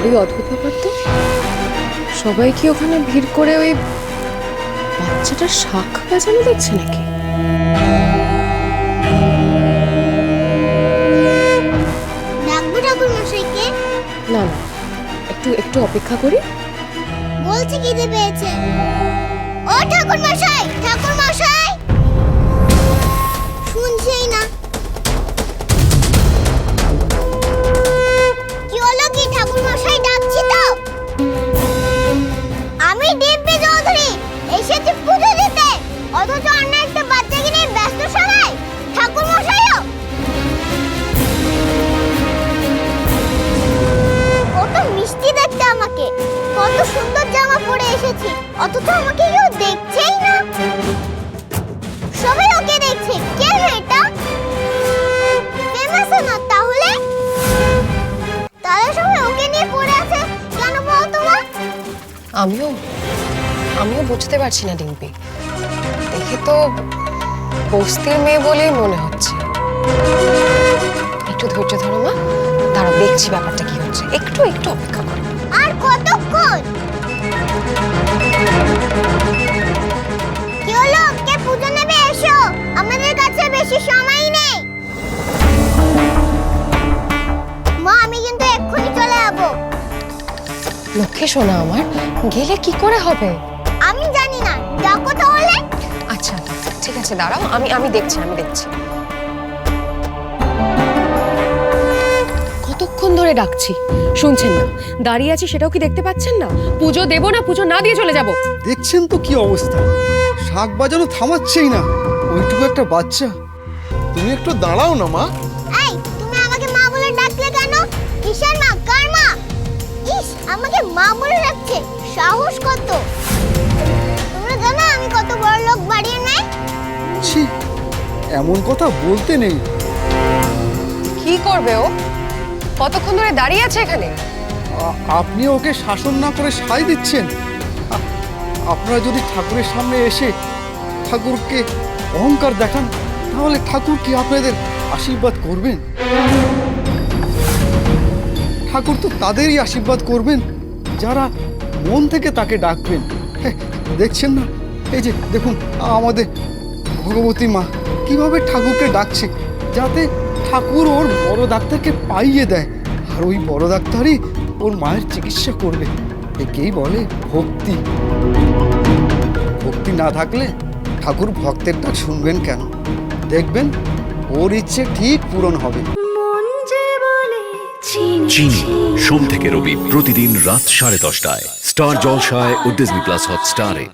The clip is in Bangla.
বড়ই অদ্ভুত ব্যাপার তো। সবাই কি ওখানে ভিড় করে ওই বাচ্চাটার শাক বাজানো দেখছে নাকি? না না একটু একটু অপেক্ষা করি। বলছি খিদে পেয়েছে। ও ঠাকুর মশাই ঠাকুর মশাই! কত সুন্দর জামা পরে এসেছি। অথচ আমাকে কেউ দেখছেই না। সবাই ওকে দেখছে। কে মেয়েটা ফেমাস না তাহলে? তাহলে সবাই ওকে নিয়ে পড়ে আছে। কেন বল তোমার আমিও আমিও বুঝতে পারছি না ডিম্পি। দেখে তো বস্তির মেয়ে বলেই মনে হচ্ছে। একটু ধৈর্য ধরো মা। দাঁড়াও দেখছি ব্যাপারটা কি হচ্ছে। একটু একটু অপেক্ষা করো। আর কতক্ষণ কি হলো? কে পুজো নেবে? এসো। আমাদের কাছে বেশি সময় নেই। মা আমি কিন্তু এক্ষুনি চলে যাব। লক্ষ্মী শোনা আমার গেলে কি করে হবে? আমি জানি না। ডাকো তাহলে। আচ্ছা ঠিক আছে দাঁড়াও। আমি আমি দেখছি আমি দেখছি। ধরে ডাকছি। শুনছেন না দাঁড়িয়ে আছি সেটাও কি দেখতে পাচ্ছেন না? পুজো দেবো না পুজো না দিয়ে চলে যাব। দেখছেন তো কি অবস্থা? শাক বাজানো থামাচ্ছেই না। ওইটুকু একটা বাচ্চা। তুমি একটু দাঁড়াও না মা। এই তুমি আমাকে মা বলে ডাকলে কেন? কিসের মা? কার মা? ইস আমাকে মা বলে ডাকছে। সাহস কত? তোমরা জানো আমি কত বড় লোক বাড়ির মেয়ে ছি এমন কথা বলতে নেই। কি করবে ও? কতক্ষণ ধরে দাঁড়িয়ে আছে এখানে? আপনি ওকে শাসন না করে সাই দিচ্ছেন। আপনারা যদি ঠাকুরের সামনে এসে ঠাকুরকে অহংকার দেখান, তাহলে ঠাকুর কি আপনাদের আশীর্বাদ করবেন? ঠাকুর তো তাদেরই আশীর্বাদ করবেন, যারা মন থেকে তাকে ডাকবেন। দেখছেন না? এই যে, দেখুন, আমাদের ভগবতী মা কীভাবে ঠাকুরকে ডাকছে, যাতে ঠাকুর ওর বড় ডাক্তারকে পাইয়ে দেয়। আর ওই বড় ডাক্তারই ওর মায়ের চিকিৎসা করবে। একেই বলে ভক্তি। ভক্তি না থাকলে ঠাকুর ভক্তের ডাক শুনবেন কেন? দেখবেন ওর ইচ্ছে ঠিক পূরণ হবে। চিনি। সোম থেকে রবি প্রতিদিন রাত সাড়ে দশটায়। স্টার জলসায় ও ডিজনি প্লাস হটস্টারে।